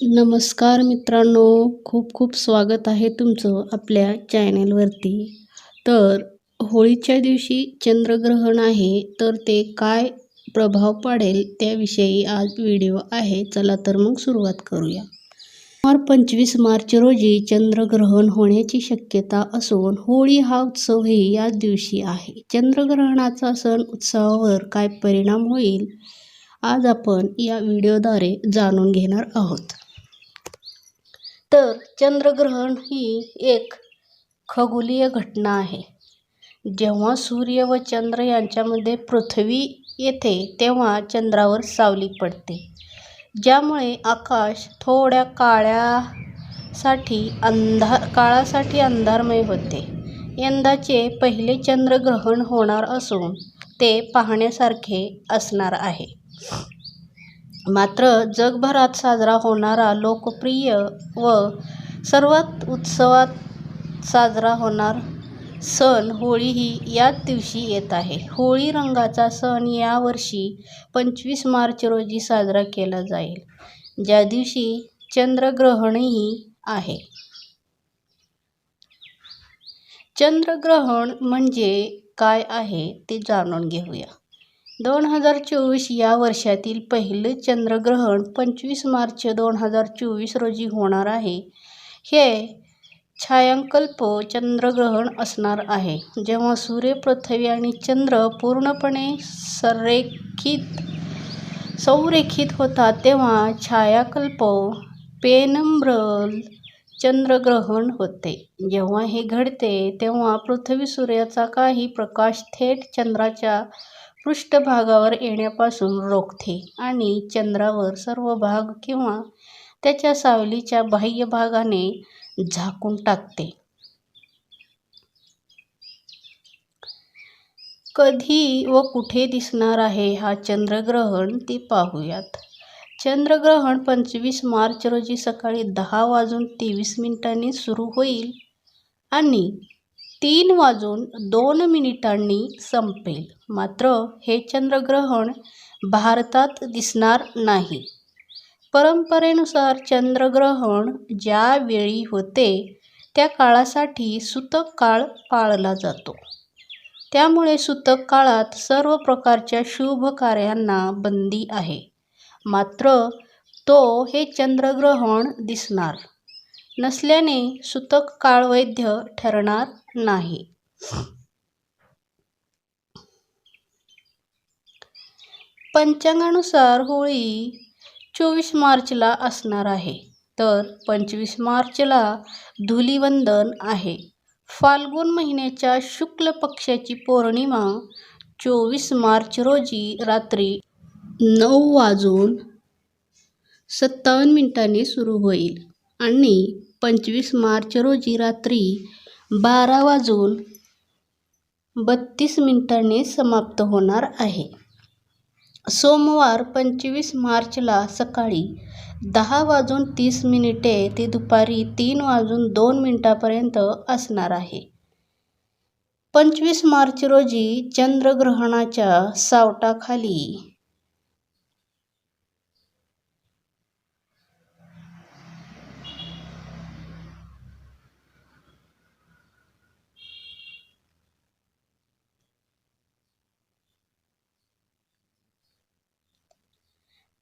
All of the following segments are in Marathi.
नमस्कार मित्रांनो खूप खूप स्वागत आहे तुमचं आपल्या चॅनेलवरती. तर होळीच्या दिवशी चंद्रग्रहण आहे तर ते काय प्रभाव पाडेल त्याविषयी आज व्हिडिओ आहे चला तर मग सुरुवात करूया. सुमार पंचवीस मार्च रोजी चंद्रग्रहण होण्याची शक्यता असून होळी हा उत्सवही याच दिवशी आहे. चंद्रग्रहणाचा सण उत्सवावर काय परिणाम होईल आज आपण या व्हिडिओद्वारे जाणून घेणार आहोत. तर चंद्रग्रहण ही एक खगोलीय घटना आहे. जेव्हा सूर्य व चंद्र यांच्यामध्ये पृथ्वी येते तेव्हा चंद्रावर सावली पडते ज्यामुळे आकाश थोड्या काळ्यासाठी अंधार काळासाठी अंधारमय होते. यंदाचे पहिले चंद्रग्रहण होणार असून ते पाहण्यासारखे असणार आहे. मात्र जगभरात साजरा होणारा लोकप्रिय व सर्वात उत्सवात साजरा होणार सण होळी ही याच दिवशी येत आहे. होळी रंगाचा सण यावर्षी पंचवीस मार्च रोजी साजरा केला जाईल ज्या दिवशी चंद्रग्रहणही आहे. चंद्रग्रहण म्हणजे काय आहे ते जाणून घेऊया. दोन हजार चोवीस या वर्षातील पहिले चंद्रग्रहण पंचवीस मार्च दोन हजार चोवीस रोजी होणार आहे. हे छायांकल्प चंद्रग्रहण असणार आहे जेव्हा सूर्य पृथ्वी आणि चंद्र पूर्णपणे संरेखित संरेखित होतात तेव्हा छायाकल्प पेनम्ब्रल चंद्रग्रहण होते. जेव्हा हे घडते तेव्हा पृथ्वी सूर्याचा काही प्रकाश थेट चंद्राच्या पृष्ठभागावर येण्यापासून रोखते आणि चंद्रावर सर्व भाग किंवा त्याच्या सावलीच्या बाह्य भागाने झाकून टाकते. कधी व कुठे दिसणार आहे हा चंद्रग्रहण ते पाहूयात. चंद्रग्रहण पंचवीस मार्च रोजी सकाळी दहा वाजून तेवीस मिनिटांनी सुरू होईल आणि तीन वाजून दोन मिनिटांनी संपेल. मात्र हे चंद्रग्रहण भारतात दिसणार नाही. परंपरेनुसार चंद्रग्रहण ज्या वेळी होते त्या काळासाठी सुतक काळ पाळला जातो. त्यामुळे सुतक काळात सर्व प्रकारच्या शुभ कार्यांना बंदी आहे. मात्र तो हे चंद्रग्रहण दिसणार नसल्याने सुतक काळ वैध ठरणार नाही. पंचांगानुसार होळी चोवीस मार्चला असणार आहे. तर पंचवीस मार्चला धुलिवंदन आहे. फाल्गुन महिन्याच्या शुक्ल पक्षाची पौर्णिमा चोवीस मार्च रोजी रात्री नऊ वाजून सत्तावन्न मिनिटांनी सुरू होईल आणि पंचवीस मार्च रोजी रात्री बारा वाजून बत्तीस मिनिटांनी समाप्त होणार आहे. सोमवार पंचवीस मार्चला सकाळी दहा वाजून तीस मिनिटे ते दुपारी तीन वाजून दोन मिनिटापर्यंत असणार आहे. पंचवीस मार्च रोजी चंद्रग्रहणाच्या सावटाखाली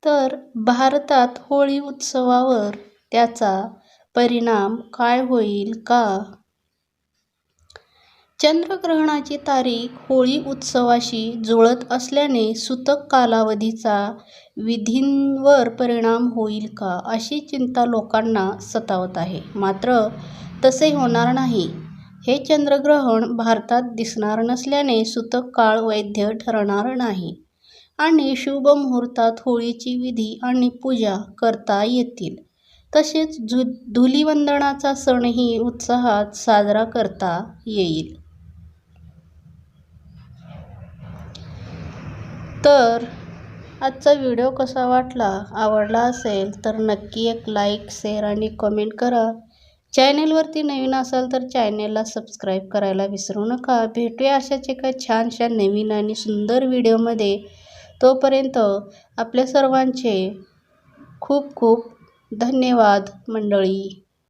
तर भारतात होळी उत्सवावर त्याचा परिणाम काय होईल का? चंद्रग्रहणाची तारीख होळी उत्सवाशी जुळत असल्याने सुतक कालावधीचा विधींवर परिणाम होईल का अशी चिंता लोकांना सतावत आहे. मात्र तसे होणार नाही. हे चंद्रग्रहण भारतात दिसणार नसल्याने सुतक काळ वैध ठरणार नाही. आणि शुभ मुहूर्तात होळीची विधी आणि पूजा करता येतील. तसेच झु धुलीवंदनाचा सणही उत्साहात साजरा करता येईल. तर आजचा व्हिडिओ कसा वाटला आवडला असेल तर नक्की एक लाईक शेअर आणि कमेंट करा. चॅनेलवरती नवीन असाल तर चॅनेलला सबस्क्राईब करायला विसरू नका. भेटूया अशाच एका छानशा नवीन आणि सुंदर व्हिडिओमध्ये. तोपर्यंत आपल्या सर्वांचे खूप खूप धन्यवाद मंडळी.